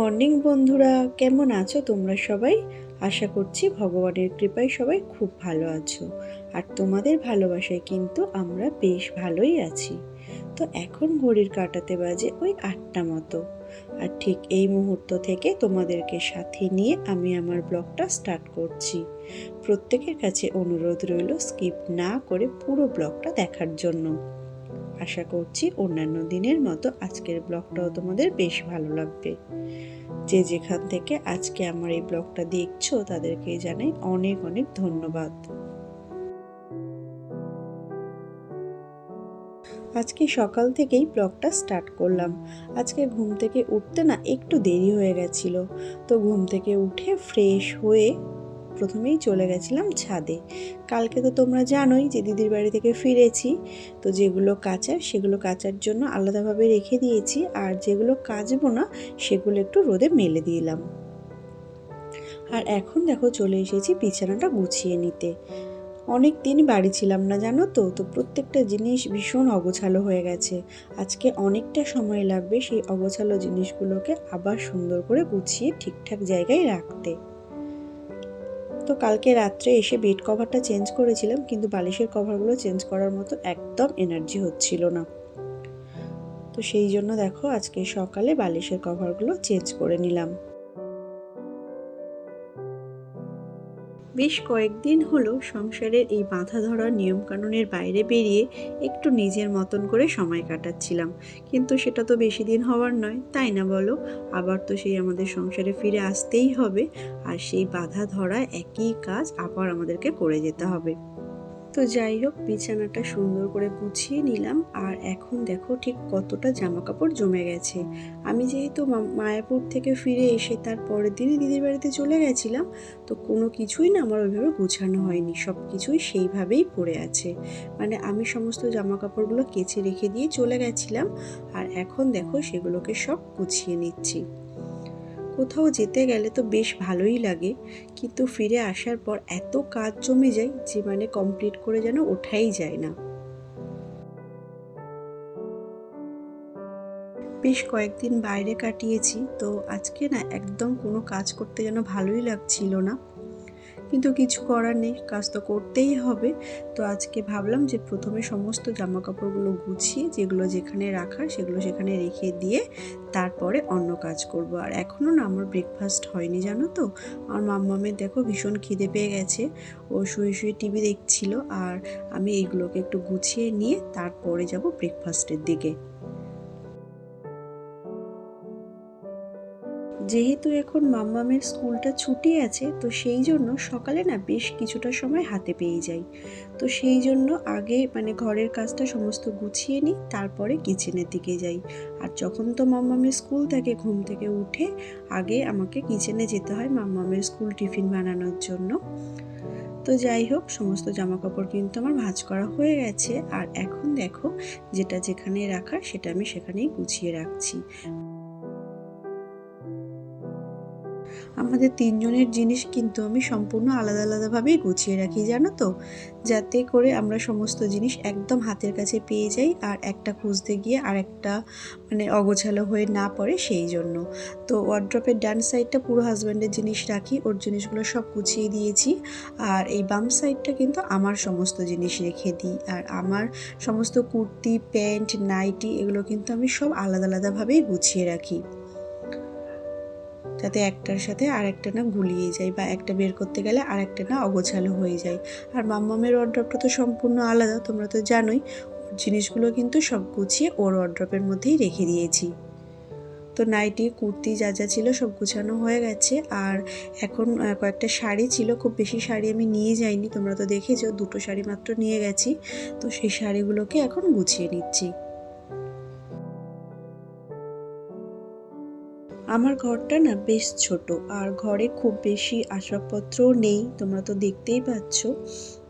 Morning বন্ধুরা, কেমন আছো তোমরা সবাই? আশা করছি ভগবানের কৃপায় সবাই খুব ভালো আছো। আর তোমাদের ভালোবাসায় কিন্তু আমরা বেশ ভালোই আছি। তো এখন ঘড়ির কাটাতে বাজে ওই আটটা মতো। আর ঠিক এই মুহূর্ত থেকে তোমাদেরকে সাথে নিয়ে আমি আমার ব্লগটা স্টার্ট করছি। প্রত্যেকের কাছে অনুরোধ রইল, স্কিপ না করে পুরো ব্লগটা দেখার জন্য। আশা করছি অন্যান্য দিনের মতো আজকের ব্লগটাও তোমাদের বেশ ভালো লাগবে। যে যেখান থেকে আজকে আমার এই ব্লগটা দেখছ, তাদেরকে জানাই অনেক অনেক ধন্যবাদ। আজকে সকাল থেকেই ব্লগটা স্টার্ট করলাম। আজকে ঘুম থেকে উঠতে না একটু দেরি হয়ে গেছিল। তো ঘুম থেকে উঠে ফ্রেশ হয়ে প্রথমেই চলে গেছিলাম ছাদে। কালকে তো তোমরা জানোই যে দিদির বাড়ি থেকে ফিরেছি, তো যেগুলো কাচার সেগুলো কাচার জন্য আলাদাভাবে রেখে দিয়েছি, আর যেগুলো কাচবো না সেগুলো একটু রোদে মেলে দিলাম। আর এখন দেখো চলে এসেছি বিছানাটা গুছিয়ে নিতে। অনেক দিন বাড়ি ছিলাম না, জানো তো? তো প্রত্যেকটা জিনিস ভীষণ অগোছালো হয়ে গেছে। আজকে অনেকটা সময় লাগবে সেই অগোছালো জিনিসগুলোকে আবার সুন্দর করে গুছিয়ে ঠিকঠাক জায়গায় রাখতে। তো কালকে রাত্রে এসে বেড কভারটা চেঞ্জ করেছিলাম, কিন্তু বালিশের কভারগুলো চেঞ্জ করার মতো একদম এনার্জি হচ্ছিল না। তো সেই জন্য দেখো আজকে সকালে বালিশের কভারগুলো চেঞ্জ করে নিলাম। বেশ কয়েকদিন হলো সংসারের এই বাঁধা ধরা নিয়মকানুনের বাইরে বেরিয়ে একটু নিজের মতন করে সময় কাটাচ্ছিলাম। কিন্তু সেটা তো বেশি দিন হওয়ার নয়, তাই না বলো? আবার তো সেই আমাদের সংসারে ফিরে আসতেই হবে। আর সেই বাধা ধরা একই কাজ আবার আমাদেরকে করে যেতে হবে। তো যাই হোক, বিছানাটা সুন্দর করে গুছিয়ে নিলাম। আর এখন দেখো ঠিক কতটা জামা কাপড় জমে গেছে। আমি যেহেতু মায়াপুর থেকে ফিরে এসে তার পরের দিনই দিদির বাড়িতে চলে গেছিলাম, তো কোনো কিছুই না আমার ওইভাবে গুছানো হয়নি। সব কিছুই সেইভাবেই পড়ে আছে। মানে আমি সমস্ত জামা কাপড়গুলো কেচে রেখে দিয়ে চলে গেছিলাম। আর এখন দেখো সেগুলোকে সব গুছিয়ে নিচ্ছি। কোথাও যেতে গেলে তো বেশ ভালোই লাগে, কিন্তু ফিরে আসার পর এত কাজ জমে যায় যে মানে কমপ্লিট করে যেন ওঠাই যায় না। বেশ কয়েকদিন বাইরে কাটিয়েছি, তো আজকে না একদম কোনো কাজ করতে যেন ভালোই লাগছিল না। কিন্তু কিছু করার নেই, কাজ তো করতেই হবে। তো আজকে ভাবলাম যে প্রথমে সমস্ত জামা কাপড়গুলো গুছিয়ে, যেগুলো যেখানে রাখার সেগুলো সেখানে রেখে দিয়ে তারপরে অন্য কাজ করব। আর এখনও না আমার ব্রেকফাস্ট হয়নি, জানো তো? আমার মাম্মামের দেখো ভীষণ খিদে পেয়ে গেছে। ও শুয়ে শুয়ে টিভি দেখছিল। আর আমি এইগুলোকে একটু গুছিয়ে নিয়ে তারপরে যাব ব্রেকফাস্টের দিকে। যেহেতু এখন মাম্মামের স্কুলটা ছুটি আছে, তো সেই জন্য সকালে না বেশ কিছুটা সময় হাতে পেয়ে যাই। তো সেই জন্য আগে মানে ঘরের কাজটা সমস্ত গুছিয়ে নিই, তারপরে কিচেনের দিকে যাই। আর যখন তো মাম্মামের স্কুল থাকে, ঘুম থেকে উঠে আগে আমাকে কিচেনে যেতে হয় মাম্মামের স্কুল টিফিন বানানোর জন্য। তো যাই হোক, সমস্ত জামা কাপড় কিন্তু আমার ভাঁজ করা হয়ে গেছে। আর এখন দেখো, যেটা যেখানে রাখার সেটা আমি সেখানেই গুছিয়ে রাখছি। আমাদের তিনজনের জিনিস কিন্তু আমি সম্পূর্ণ আলাদা আলাদাভাবেই গুছিয়ে রাখি, জানো তো? যাতে করে আমরা সমস্ত জিনিস একদম হাতের কাছে পেয়ে যাই আর একটা খুঁজতে গিয়ে আর একটা মানে অগোছালো হয়ে না পড়ে সেই জন্য। তো ওয়ার্ড্রপের ডান সাইডটা পুরো হাজব্যান্ডের জিনিস রাখি, ওর জিনিসগুলো সব গুছিয়ে দিয়েছি। আর এই বাম সাইডটা কিন্তু আমার সমস্ত জিনিস রেখে দিই। আর আমার সমস্ত কুর্তি, প্যান্ট, নাইটি এগুলো কিন্তু আমি সব আলাদা আলাদাভাবেই গুছিয়ে রাখি। যাতে একটার সাথে আর একটা না গুলিয়ে যায় বা একটা বের করতে গেলে আর একটা না অগোছালো হয়ে যায়। আর মাম্মামের ওয়ার্ড্রপটা তো সম্পূর্ণ আলাদা, তোমরা তো জানোই। জিনিসগুলো কিন্তু সব গুছিয়ে ওর ওয়ার্ড্রপের মধ্যেই রেখে দিয়েছি। তো নাইটি কুর্তি যা যা ছিল সব গুছানো হয়ে গেছে। আর এখন কয়েকটা শাড়ি ছিল, খুব বেশি শাড়ি আমি নিয়ে যাইনি। তোমরা তো দেখেছ, দুটো শাড়ি মাত্র নিয়ে গেছি। তো সেই শাড়িগুলোকে এখন গুছিয়ে নিচ্ছি। আমার ঘরটা না বেশ ছোট, আর ঘরে খুব বেশি আসবাবপত্রও নেই, তোমরা তো দেখতেই পাচ্ছ।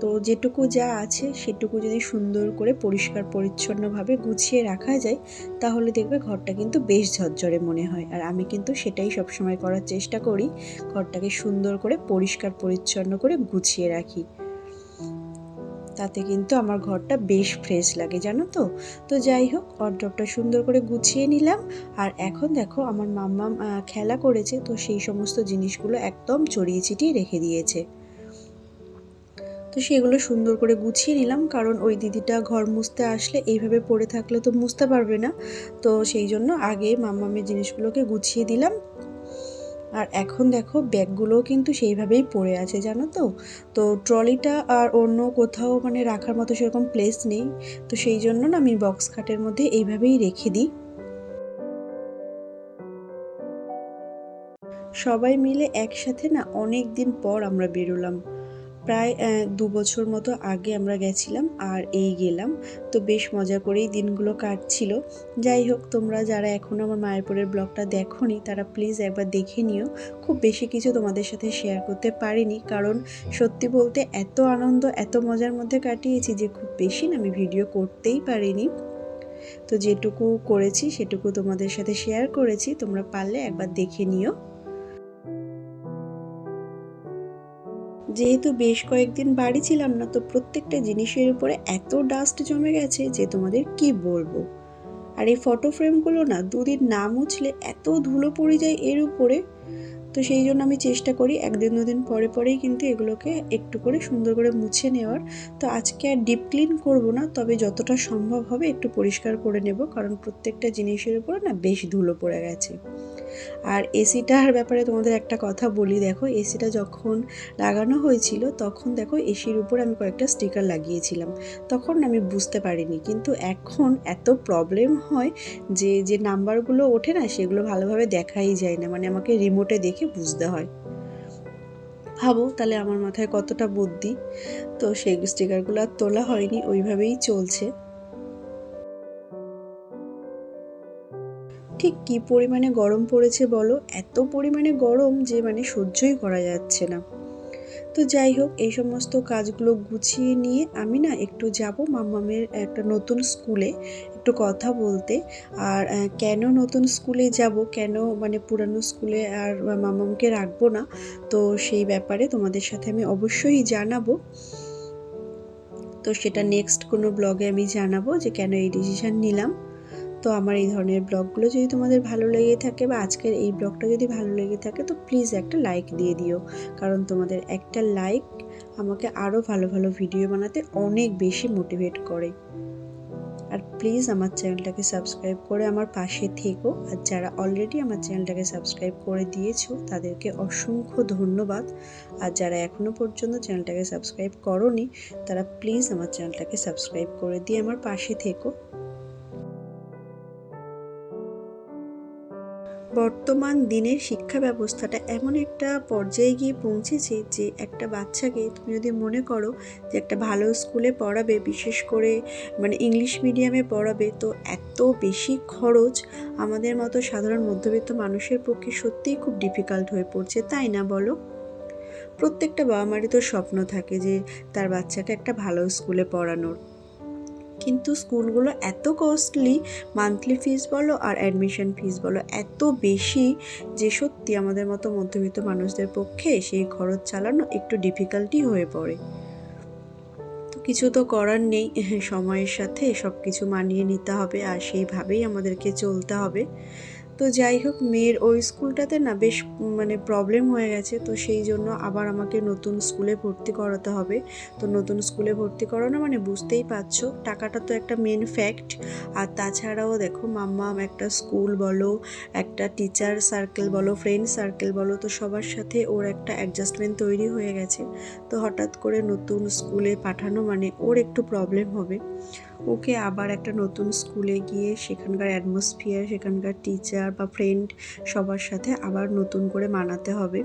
তো যেটুকু যা আছে, সেটুকু যদি সুন্দর করে পরিষ্কার পরিচ্ছন্নভাবে গুছিয়ে রাখা যায়, তাহলে দেখবে ঘরটা কিন্তু বেশ ঝরঝরে মনে হয়। আর আমি কিন্তু সেটাই সবসময় করার চেষ্টা করি, ঘরটাকে সুন্দর করে পরিষ্কার পরিচ্ছন্ন করে গুছিয়ে রাখি। তাতে কিন্তু আমার ঘরটা বেশ ফ্রেশ লাগে জানো তো? তো যাই হোক অর্ড্রপটা সুন্দর করে গুছিয়ে নিলাম। আর এখন দেখো আমার মাম্মাম আহ, খেলা করেছে তো সেই সমস্ত জিনিসগুলো একদম চড়িয়ে ছিটিয়ে রেখে দিয়েছে। তো সেগুলো সুন্দর করে গুছিয়ে নিলাম কারণ ওই দিদিটা ঘর মুছতে আসলে এইভাবে পড়ে থাকলে তো মুছতে পারবে না। তো সেই জন্য আগে মাম্মামের জিনিসগুলোকে গুছিয়ে দিলাম। আর এখন দেখো ব্যাগগুলোও কিন্তু সেইভাবেই পড়ে আছে, জানো তো? তো ট্রলিটা আর অন্য কোথাও মানে রাখার মতো সেরকম প্লেস নেই। তো সেই জন্য না আমি বক্স খাটের মধ্যে এইভাবেই রেখে দিই। সবাই মিলে একসাথে না অনেক দিন পর আমরা বেরোলাম। প্রায় দু বছর মতো আগে আমরা গেছিলাম আর এই গেলাম। তো বেশ মজা করেই দিনগুলো কাটছিল। যাই হোক, তোমরা যারা এখনও আমার মায়েরপুরের ব্লগটা দেখোনি, তারা প্লিজ একবার দেখে নিও। খুব বেশি কিছু তোমাদের সাথে শেয়ার করতে পারিনি, কারণ সত্যি বলতে এত আনন্দ, এত মজার মধ্যে কাটিয়েছি যে খুব বেশি না আমি ভিডিও করতেই পারিনি। তো যেটুকু করেছি, সেটুকু তোমাদের সাথে শেয়ার করেছি। তোমরা পারলে একবার দেখে নিও। যেহেতু বেশ কয়েকদিন বাড়ি ছিলাম না, তো প্রত্যেকটা জিনিসের উপরে এত ডাস্ট জমে গেছে যে তোমাদের কি বলব? আর এই ফটো ফ্রেমগুলো না দুদিন না মুছলে এত ধুলো পড়ে যায় এর উপরে। তো সেই জন্য আমি চেষ্টা করি একদিন দুদিন পরে পরেই কিন্তু এগুলোকে একটু করে সুন্দর করে মুছে নেওয়ার। তো আজকে আর ডিপ ক্লিন করব না, তবে যতটা সম্ভব হবে একটু পরিষ্কার করে নেব, কারণ প্রত্যেকটা জিনিসের উপরে না বেশ ধুলো পড়ে গেছে। আর এসিটার ব্যাপারে তোমাদের একটা কথা বলি, দেখো, এসিটা যখন লাগানো হয়েছিল, তখন দেখো এসির উপর আমি কয়েকটা স্টিকার লাগিয়েছিলাম। তখন আমি বুঝতে পারিনি, কিন্তু এখন এত প্রবলেম হয় যে যে নাম্বারগুলো ওঠে না, সেগুলো ভালোভাবে দেখাই যায় না মানে আমাকে রিমোটে দেখে বুঝতে হয়। ভাবো তাহলে আমার মাথায় কতটা বুদ্ধি, তো সেই স্টিকারগুলো আর তোলা হয়নি, ওইভাবেই চলছে। ঠিক কি পরিমাণে গরম পড়েছে বলো? এত পরিমাণে গরম যে মানে সহ্যই করা যাচ্ছে না। তো যাই হোক, এই সমস্ত কাজগুলো গুছিয়ে নিয়ে আমি না একটু যাব মাম্মামের একটা নতুন স্কুলে একটু কথা বলতে। আর কেন নতুন স্কুলে যাব? কেন মানে পুরানো স্কুলে আর মাম্মামকে রাখব না? তো সেই ব্যাপারে তোমাদের সাথে আমি অবশ্যই জানাব। তো সেটা নেক্সট কোনো ব্লগে আমি জানাব যে কেন এই ডিসিশন নিলাম। তো আমার এই ধরনের ব্লগগুলো যদি তোমাদের ভালো লেগে থাকে বা আজকের এই ব্লগটা যদি ভালো লেগে থাকে, তো প্লিজ একটা লাইক দিয়ে দিও। কারণ তোমাদের একটা লাইক আমাকে আরও ভালো ভালো ভিডিও বানাতে অনেক বেশি মোটিভেট করে। আর প্লিজ আমার চ্যানেলটাকে সাবস্ক্রাইব করে আমার পাশে থেকো। আর যারা অলরেডি আমার চ্যানেলটাকে সাবস্ক্রাইব করে দিয়েছ, তাদেরকে অসংখ্য ধন্যবাদ। আর যারা এখনও পর্যন্ত চ্যানেলটাকে সাবস্ক্রাইব করনি, তারা প্লিজ আমার চ্যানেলটাকে সাবস্ক্রাইব করে দিয়ে আমার পাশে থেকো। বর্তমান দিনের শিক্ষা ব্যবস্থাটা এমন একটা পর্যায়ে গিয়ে পৌঁছেছে যে একটা বাচ্চাকে তুমি যদি মনে করো যে একটা ভালো স্কুলে পড়াবে, বিশেষ করে মানে ইংলিশ মিডিয়ামে পড়াবে, তো এত বেশি খরচ আমাদের মতো সাধারণ মধ্যবিত্ত মানুষের পক্ষে সত্যিই খুব ডিফিকাল্ট হয়ে পড়ছে, তাই না বলো? প্রত্যেকটা বাবা মারই তো স্বপ্ন থাকে যে তার বাচ্চাকে একটা ভালো স্কুলে পড়ানোর। কিন্তু স্কুলগুলো এত কস্টলি মান্থলি ফিস বলো আর অ্যাডমিশন ফিস বলো, এত বেশি যে সত্যি আমাদের মতো মধ্যবিত্ত মানুষদের পক্ষে সেই খরচ চালানো একটু ডিফিকাল্টি হয়ে পড়ে। তো কিছু তো করার নেই, সময়ের সাথে সব কিছু মানিয়ে নিতে হবে আর সেইভাবেই আমাদেরকে চলতে হবে। তো যাই হোক, মেয়ের ওই স্কুলটাতে না বেশ মানে প্রবলেম হয়ে গেছে। তো সেই জন্য আবার আমাকে নতুন স্কুলে ভর্তি করাতে হবে। তো নতুন স্কুলে ভর্তি করানো মানে বুঝতেই পারছ, টাকাটা তো একটা মেন ফ্যাক্ট আর তাছাড়াও দেখো, মাম্মাম একটা স্কুল বলো, একটা টিচার সার্কেল বলো ফ্রেন্ড সার্কেল বলো, তো সবার সাথে ওর একটা অ্যাডজাস্টমেন্ট তৈরি হয়ে গেছে। তো হঠাৎ করে নতুন স্কুলে পাঠানো মানে ওর একটু প্রবলেম হবে। ওকে আবার একটা নতুন স্কুলে গিয়ে সেখানকার অ্যাটমসফিয়ার সেখানকার টিচার বা ফ্রেন্ড সবার সাথে আবার নতুন করে মানাতে হবে।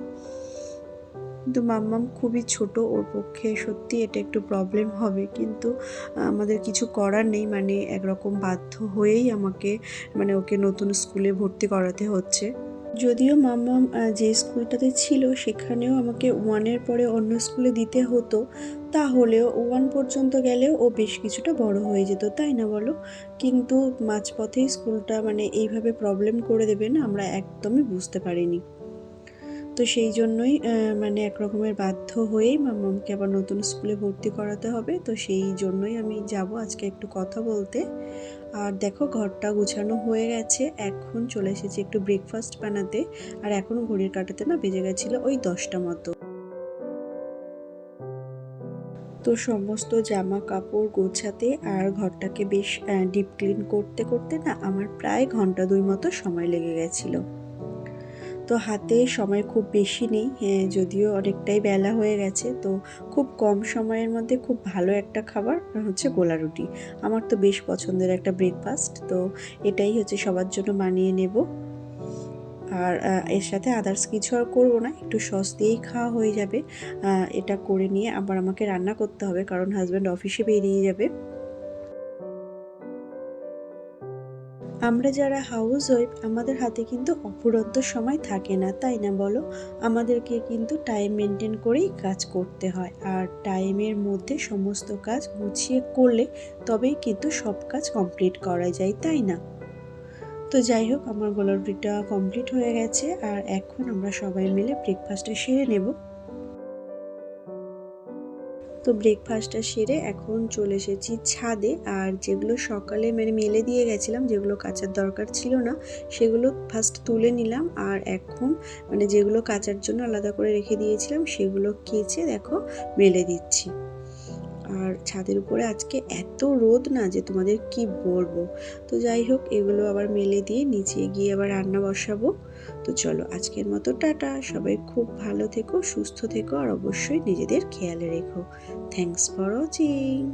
কিন্তু মাম্মাম খুবই ছোট, ওর পক্ষে সত্যি এটা একটু প্রবলেম হবে। কিন্তু আমাদের কিছু করার নেই মানে একরকম বাধ্য হয়েই আমাকে মানে ওকে নতুন স্কুলে ভর্তি করাতে হচ্ছে। যদিও মাম্মাম যে স্কুলটাতে ছিল সেখানেও আমাকে ওয়ানের পরে অন্য স্কুলে দিতে হতো, তাহলেও ওয়ান পর্যন্ত গেলেও ও বেশ কিছুটা বড় হয়ে যেত, তাই না বলো? কিন্তু মাঝপথেই স্কুলটা মানে এইভাবে প্রবলেম করে দেবে না, আমরা একদমই বুঝতে পারিনি। তো সেই জন্যই মানে এক রকমের বাধ্য হয়েই মামামকে আবার নতুন স্কুলে ভর্তি করাতে হবে। তো সেই জন্যই আমি যাব আজকে একটু কথা বলতে। আর দেখো, ঘরটা গুছানো হয়ে গেছে। এখন চলে এসেছি একটু ব্রেকফাস্ট বানাতে। আর এখন ঘড়ির কাটাতে না বেজে গেছিল ওই দশটা মতো। তো সমস্ত জামা কাপড় গোছাতে আর ঘরটাকে বেশ ডিপ ক্লিন করতে করতে না আমার প্রায় ঘণ্টা দুই মতো সময় লেগে গেছিল। তো হাতে সময় খুব বেশি নেই হ্যাঁ, যদিও অনেকটাই বেলা হয়ে গেছে। তো খুব কম সময়ের মধ্যে খুব ভালো একটা খাবার হচ্ছে গোলা রুটি। আমার তো বেশ পছন্দের একটা ব্রেকফাস্ট তো এটাই হচ্ছে সবার জন্য বানিয়ে নেব। আর এর সাথে আদার্স কিছু আর করব না একটু সস দিয়েই খাওয়া হয়ে যাবে। এটা করে নিয়ে আবার আমাকে রান্না করতে হবে কারণ হাজব্যান্ড অফিসে বেরিয়ে যাবে। আমরা যারা হাউস ওয়াইফ আমাদের হাতে কিন্তু অফুরন্ত সময় থাকে না, তাই না বলো? আমাদেরকে কিন্তু টাইম মেনটেন করেই কাজ করতে হয়। আর টাইমের মধ্যে সমস্ত কাজ গুছিয়ে করলে তবেই কিন্তু সব কাজ কমপ্লিট করা যায়, তাই না? তো যাই হোক, আমার গোলাপ রুটিটা কমপ্লিট হয়ে গেছে। আর এখন আমরা সবাই মিলে ব্রেকফাস্টটা সেরে নেব। তো ব্রেকফাস্টটা সেরে এখন চলে এসেছি ছাদে। আর যেগুলো সকালে মানে মেলে দিয়ে গেছিলাম, যেগুলো কাচার দরকার ছিল না, সেগুলো ফার্স্ট তুলে নিলাম। আর এখন মানে যেগুলো কাচার জন্য আলাদা করে রেখে দিয়েছিলাম, সেগুলো কেচে দেখো, মেলে দিচ্ছি। আর ছাদের উপরে আজকে এত রোদ না যে তোমাদের কি বলব? তো যাই হোক, এগুলো আবার মেলে দিয়ে নিচে গিয়ে আবার রান্না বসাবো। তো চলো, আজকের মতো টাটা। সবাই খুব ভালো থেকো, সুস্থ থেকো, আর অবশ্যই নিজেদের খেয়ালে রেখো। Thanks for watching